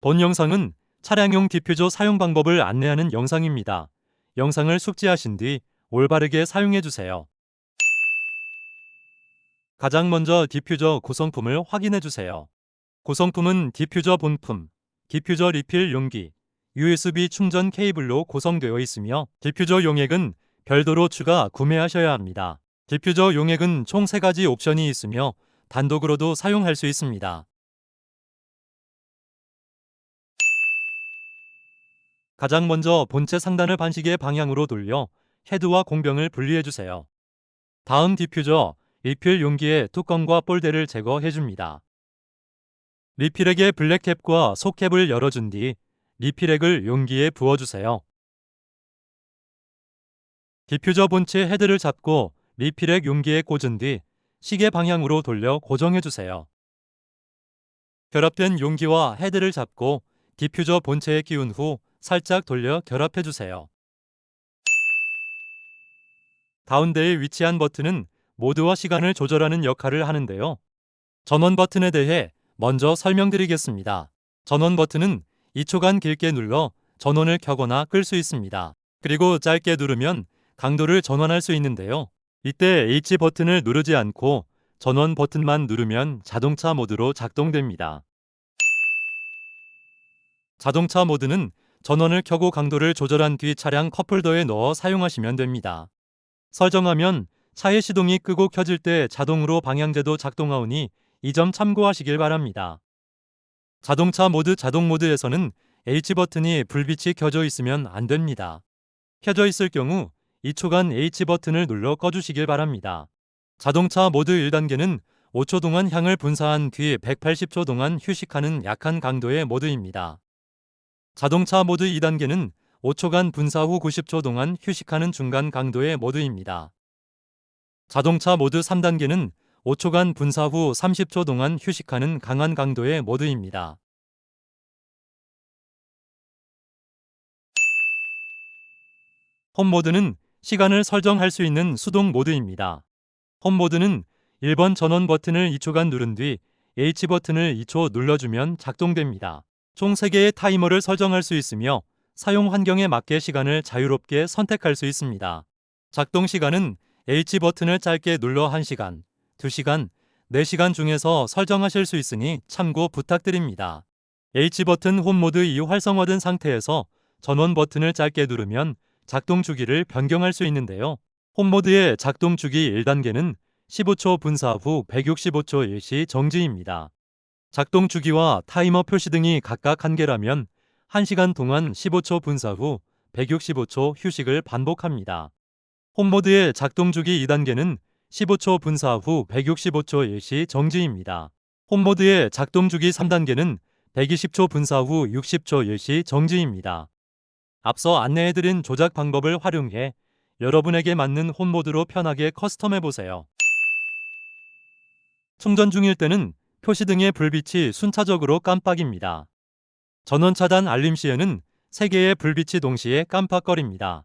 본 영상은 차량용 디퓨저 사용 방법을 안내하는 영상입니다. 영상을 숙지하신 뒤 올바르게 사용해 주세요. 가장 먼저 디퓨저 구성품을 확인해 주세요. 구성품은 디퓨저 본품, 디퓨저 리필 용기, USB 충전 케이블로 구성되어 있으며 디퓨저 용액은 별도로 추가 구매하셔야 합니다. 디퓨저 용액은 총 3가지 옵션이 있으며 단독으로도 사용할 수 있습니다. 가장 먼저 본체 상단을 반시계 방향으로 돌려 헤드와 공병을 분리해 주세요. 다음 디퓨저 리필 용기의 뚜껑과 볼대를 제거해 줍니다. 리필액의 블랙캡과 속캡을 열어준 뒤 리필액을 용기에 부어주세요. 디퓨저 본체 헤드를 잡고 리필액 용기에 꽂은 뒤 시계 방향으로 돌려 고정해 주세요. 결합된 용기와 헤드를 잡고 디퓨저 본체에 끼운 후 살짝 돌려 결합해 주세요. 가운데에 위치한 버튼은 모드와 시간을 조절하는 역할을 하는데요. 전원 버튼에 대해 먼저 설명드리겠습니다. 전원 버튼은 2초간 길게 눌러 전원을 켜거나 끌 수 있습니다. 그리고 짧게 누르면 강도를 전환할 수 있는데요. 이때 H 버튼을 누르지 않고 전원 버튼만 누르면 자동차 모드로 작동됩니다. 자동차 모드는 전원을 켜고 강도를 조절한 뒤 차량 컵홀더에 넣어 사용하시면 됩니다. 설정하면 차의 시동이 끄고 켜질 때 자동으로 방향제도 작동하오니 이 점 참고하시길 바랍니다. 자동차 모드 자동 모드에서는 H 버튼이 불빛이 켜져 있으면 안 됩니다. 켜져 있을 경우 2초간 H 버튼을 눌러 꺼주시길 바랍니다. 자동차 모드 1단계는 5초 동안 향을 분사한 뒤 180초 동안 휴식하는 약한 강도의 모드입니다. 자동차 모드 2단계는 5초간 분사 후 90초 동안 휴식하는 중간 강도의 모드입니다. 자동차 모드 3단계는 5초간 분사 후 30초 동안 휴식하는 강한 강도의 모드입니다. 홈 모드는 시간을 설정할 수 있는 수동 모드입니다. 홈 모드는 1번 전원 버튼을 2초간 누른 뒤 H 버튼을 2초 눌러주면 작동됩니다. 총 3개의 타이머를 설정할 수 있으며 사용 환경에 맞게 시간을 자유롭게 선택할 수 있습니다. 작동 시간은 H 버튼을 짧게 눌러 1시간, 2시간, 4시간 중에서 설정하실 수 있으니 참고 부탁드립니다. H 버튼 홈 모드 이 활성화된 상태에서 전원 버튼을 짧게 누르면 작동 주기를 변경할 수 있는데요. 홈 모드의 작동 주기 1단계는 15초 분사 후 165초 일시 정지입니다. 작동 주기와 타이머 표시 등이 각각 한 개라면 1시간 동안 15초 분사 후 165초 휴식을 반복합니다. 홈 모드의 작동 주기 2단계는 15초 분사 후 165초 일시 정지입니다. 홈 모드의 작동 주기 3단계는 120초 분사 후 60초 일시 정지입니다. 앞서 안내해드린 조작 방법을 활용해 여러분에게 맞는 홈 모드로 편하게 커스텀해 보세요. 충전 중일 때는 표시 등의 불빛이 순차적으로 깜빡입니다. 전원 차단 알림 시에는 3개의 불빛이 동시에 깜빡거립니다.